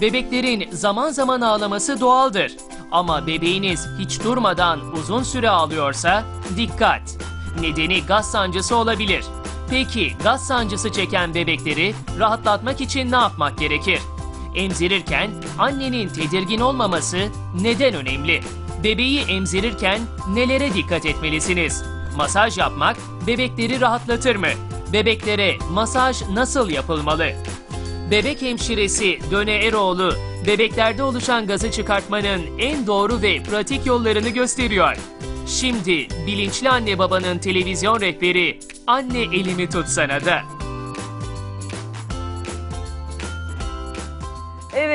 Bebeklerin zaman zaman ağlaması doğaldır. Ama bebeğiniz hiç durmadan uzun süre ağlıyorsa dikkat. Nedeni gaz sancısı olabilir. Peki gaz sancısı çeken bebekleri rahatlatmak için ne yapmak gerekir? Emzirirken annenin tedirgin olmaması neden önemli? Bebeği emzirirken nelere dikkat etmelisiniz? Masaj yapmak bebekleri rahatlatır mı? Bebeklere masaj nasıl yapılmalı? Bebek hemşiresi Döne Eroğlu, bebeklerde oluşan gazı çıkartmanın en doğru ve pratik yollarını gösteriyor. Şimdi bilinçli anne babanın televizyon rehberi Anne Elimi Tutsana da.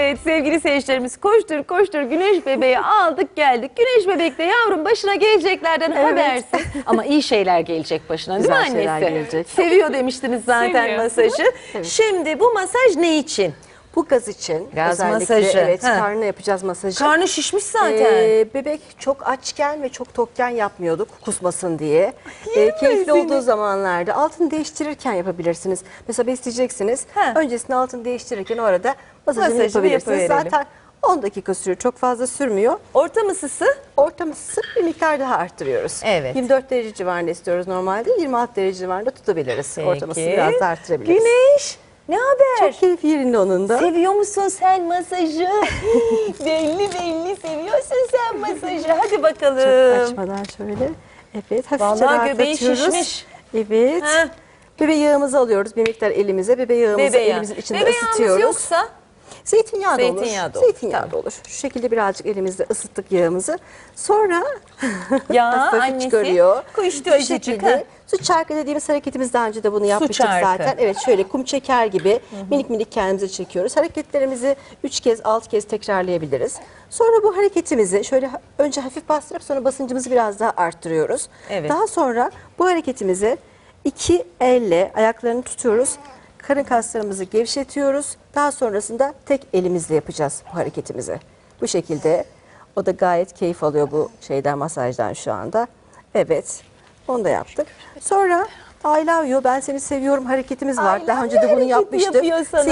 Evet sevgili seyircilerimiz koştur koştur güneş bebeği aldık geldik. Güneş bebek de yavrum başına geleceklerden habersiz. Ama iyi şeyler gelecek başına değil mi Güzel annesi? gelecek. Seviyor demiştiniz zaten Seviyor. masajı. Şimdi bu masaj ne için? Bu gaz için Gaz özellikle masajı. evet Ha. karnına yapacağız masajı. Karnı şişmiş zaten. Ee, bebek çok açken ve çok tokken yapmıyorduk kusmasın diye. Ee, keyifli seni. olduğu zamanlarda altını değiştirirken yapabilirsiniz. Mesela besleyeceksiniz. Ha. Öncesinde altını değiştirirken o arada masajını, Masajını yapabilirsiniz. yapıverelim. Zaten 10 dakika sürüyor. Çok fazla sürmüyor. Ortam ısısı Ortam ısısı bir miktar daha arttırıyoruz. Evet. 24 derece civarında istiyoruz normalde. 26 derece civarında tutabiliriz. Ortam ısısını biraz da arttırabiliriz. Güneş ne haber? Çok keyfi yerinde onun da. Seviyor musun sen masajı? belli belli seviyorsun sen masajı. Hadi Çok bakalım. açmadan şöyle. Evet hafifçe Vallahi göbeği rahatlatıyoruz. şişmiş. Evet. Ha. Bebe yağımızı alıyoruz bir miktar elimize. Bebe yağımızı Bebe yağı. elimizin içinde Bebe yağımız ısıtıyoruz. yoksa Zeytinyağı da olur. Zeytinyağı da olur. Zeytinyağı da olur. Şu şekilde birazcık elimizde ısıttık yağımızı. Sonra Ya hafif annesi çıkarıyor. kuştu şekilde. ha. Su çarkı dediğimiz hareketimiz daha önce de bunu yapmıştık çarkı. zaten. Evet şöyle kum çeker gibi minik minik kendimize çekiyoruz. Hareketlerimizi 3 kez 6 kez tekrarlayabiliriz. Sonra bu hareketimizi şöyle önce hafif bastırıp sonra basıncımızı biraz daha arttırıyoruz. Evet. Daha sonra bu hareketimizi iki elle ayaklarını tutuyoruz. Karın kaslarımızı gevşetiyoruz. Daha sonrasında tek elimizle yapacağız bu hareketimizi. Bu şekilde o da gayet keyif alıyor bu şeyden masajdan şu anda. Evet. Onu da yaptık. Sonra I love you, ben seni seviyorum hareketimiz var. I Daha önce de bunu yapmıştık.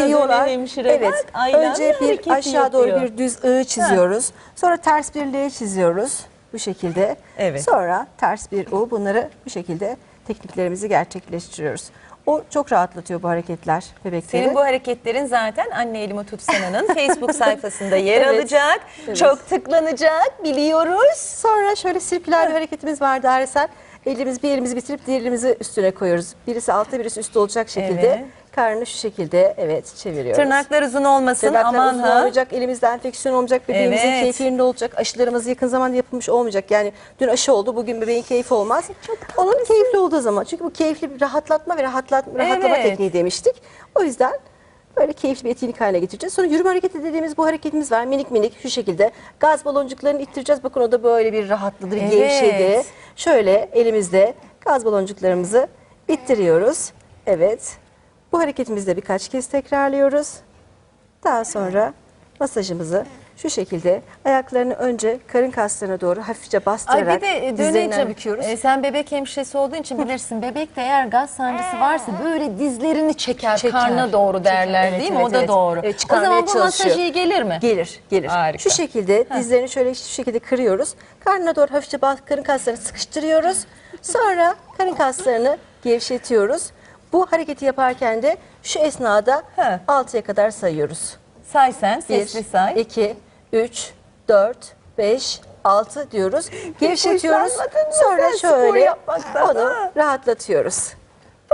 Seviyorlar. Evet. Bak, Önce bir aşağı doğru bir düz I çiziyoruz. Sonra ters bir L çiziyoruz. Bu şekilde. Evet. Sonra ters bir U. Bunları bu şekilde tekniklerimizi gerçekleştiriyoruz. O çok rahatlatıyor bu hareketler bebekleri. Senin bu hareketlerin zaten Anne Elimi Tutsana'nın Facebook sayfasında yer Evet. alacak. Evet. Çok tıklanacak biliyoruz. Sonra şöyle sirküler hareketimiz var Daresel. Elimiz bir elimizi bitirip diğer elimizi üstüne koyuyoruz. Birisi altta birisi üstte olacak şekilde. Evet. Karnını şu şekilde evet çeviriyoruz. Tırnaklar uzun olmasın Tırnaklar aman uzun ha. olmayacak, elimizde enfeksiyon olmayacak, bebeğimizin Evet. keyfi yerinde olacak, aşılarımız yakın zamanda yapılmış olmayacak. Yani dün aşı oldu, bugün bebeğin keyfi olmaz. Onun keyifli olduğu zaman. Çünkü bu keyifli bir rahatlatma ve rahatlatma, rahatlama Evet. tekniği demiştik. O yüzden böyle keyifli bir etkinlik haline getireceğiz. Sonra yürüme hareketi dediğimiz bu hareketimiz var. Minik minik şu şekilde. Gaz baloncuklarını ittireceğiz. Bakın o da böyle bir rahatladı, bir Evet. gevşedi. Şöyle elimizde gaz baloncuklarımızı ittiriyoruz. Evet. Bu hareketimizde birkaç kez tekrarlıyoruz. Daha sonra masajımızı şu şekilde ayaklarını önce karın kaslarına doğru hafifçe Ay bastırarak bir de e, dizlerinden Döneciğim, büküyoruz. e, sen bebek hemşiresi olduğun için bilirsin. Bebekte eğer gaz sancısı varsa böyle dizlerini çeker, Çeker, karna doğru çeker. derler Evet, değil mi? evet, o da evet. doğru. Evet, o zaman bu masaj iyi gelir mi? Gelir, gelir. Harika. Şu şekilde dizlerini şöyle şu şekilde kırıyoruz. Karnına doğru hafifçe bas, karın kaslarını sıkıştırıyoruz. Sonra karın kaslarını gevşetiyoruz. Bu hareketi yaparken de şu esnada He. 6'ya kadar sayıyoruz. Say sen, 1, sesli say. 2, 3, 4, 5, 6 diyoruz. Gevşetiyoruz. hoşlanmadın mı Sonra sen spor şöyle yapmaktan, onu ha? rahatlatıyoruz.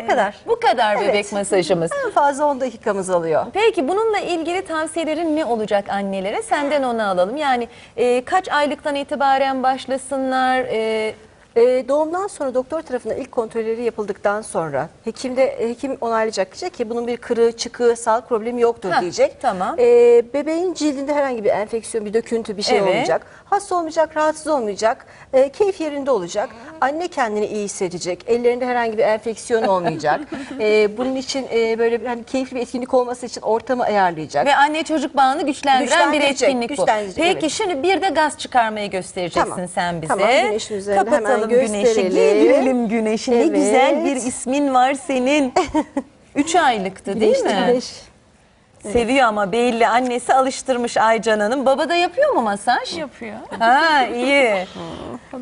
Bu kadar. Bu kadar Evet. bebek masajımız. En fazla 10 dakikamız alıyor. Peki bununla ilgili tavsiyelerin ne olacak annelere? Senden onu alalım. Yani e, kaç aylıktan itibaren başlasınlar? E, Ee, doğumdan sonra doktor tarafından ilk kontrolleri yapıldıktan sonra hekimde hekim onaylayacak diyecek ki bunun bir kırığı, çıkığı, sağlık problemi yoktur Heh, diyecek. tamam. Ee, bebeğin cildinde herhangi bir enfeksiyon, bir döküntü, bir şey Evet. olmayacak. Hasta olmayacak, rahatsız olmayacak. Ee, keyif yerinde olacak. Anne kendini iyi hissedecek. Ellerinde herhangi bir enfeksiyon olmayacak. Ee, bunun için e, böyle bir hani keyifli bir etkinlik olması için ortamı ayarlayacak. ve anne çocuk bağını güçlendiren bir Güçlendirecek, etkinlik bu. güçlendirecek, Peki evet. şimdi bir de gaz çıkarmayı göstereceksin Tamam. sen bize. Tamam, güneşin üzerinde hemen Kapatalım güneşi, gösterelim. giydirelim güneşi. Ne Evet. güzel bir ismin var senin. Üç aylıktı değil mi? güneş. Seviyor ama belli annesi alıştırmış Aycan Hanım. Baba da yapıyor mu masaj? Yapıyor. Ha iyi.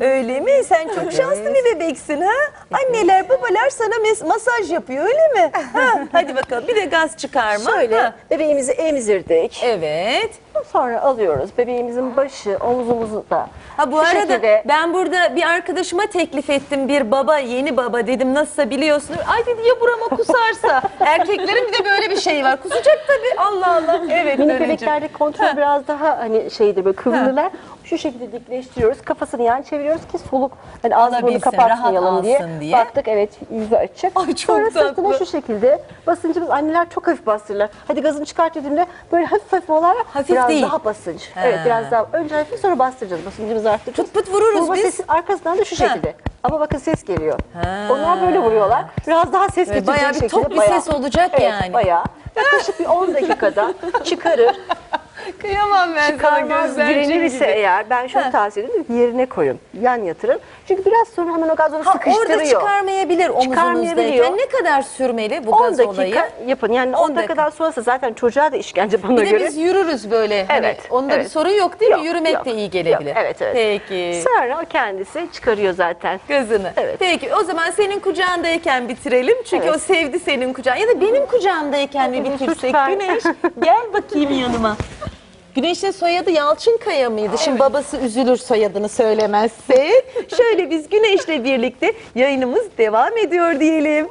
Öyle mi? Sen çok şanslı bir bebeksin ha? Anneler babalar sana mes- masaj yapıyor öyle mi? Ha, hadi bakalım bir de gaz çıkarma. Şöyle Ha. bebeğimizi emzirdik. Evet. Sonra alıyoruz. Bebeğimizin başı, omzumuzu da. Ha bu şu arada şekilde- ben burada bir arkadaşıma teklif ettim bir baba yeni baba dedim nasılsa biliyorsun. Ay dedi ya burama kusarsa. Erkeklerin bir de böyle bir şey var. Kusacak tabii. Allah Allah. Evet. Minik bebeklerde kontrol biraz daha hani şeydir böyle kıvrılırlar. Şu şekilde dikleştiriyoruz. Kafasını yan çeviriyoruz ki soluk hani ağzı burnu Alabilsin, kapatmayalım rahat diye. alsın diye. Baktık evet yüzü açık. Ay, çok Sonra sırtına tatlı. şu şekilde basıncımız anneler çok hafif bastırırlar. Hadi gazını çıkart dediğimde böyle hafif hafif olar. Hafif biraz değil. daha basınç. Evet biraz daha önce hafif sonra bastıracağız. Basıncımızı arttıracağız. Pıt pıt vururuz Vurma biz. sesi arkasından da şu Ha. şekilde. Ama bakın ses geliyor. Ha. Onlar böyle vuruyorlar. Biraz daha ses getirecek bayağı bir şekilde. tok bir bayağı- ses olacak evet, yani. Bayağı. Yaklaşık bir 10 dakikada çıkarır. Kıyamam ben Çıkarmaz direnirse eğer ben şunu tavsiye ederim yerine koyun. Yan yatırın. Çünkü biraz sonra hemen o gaz onu Ha, sıkıştırıyor. orada çıkarmayabilir Çıkarmayabiliyor. omuzunuzdayken. Ne kadar sürmeli bu 10 gaz dakika olayı? yapın. Yani 10 10 dakikadan sonrası zaten çocuğa da işkence bana Bir de göre. biz yürürüz böyle. Hani Evet, onda bir evet. sorun yok değil Yok, mi? Yürümek yok, de iyi gelebilir. yok. Evet, evet. Peki. Sonra o kendisi çıkarıyor zaten. Gazını. Evet. Peki o zaman senin kucağındayken bitirelim. Çünkü Evet. o sevdi senin kucağın. Ya da benim kucağımdayken mi bitirsek lütfen. Güneş? Gel bakayım yanıma. Güneş'in soyadı Yalçınkaya mıydı? Şimdi babası üzülür soyadını söylemezse. Şöyle biz Güneş'le birlikte yayınımız devam ediyor diyelim.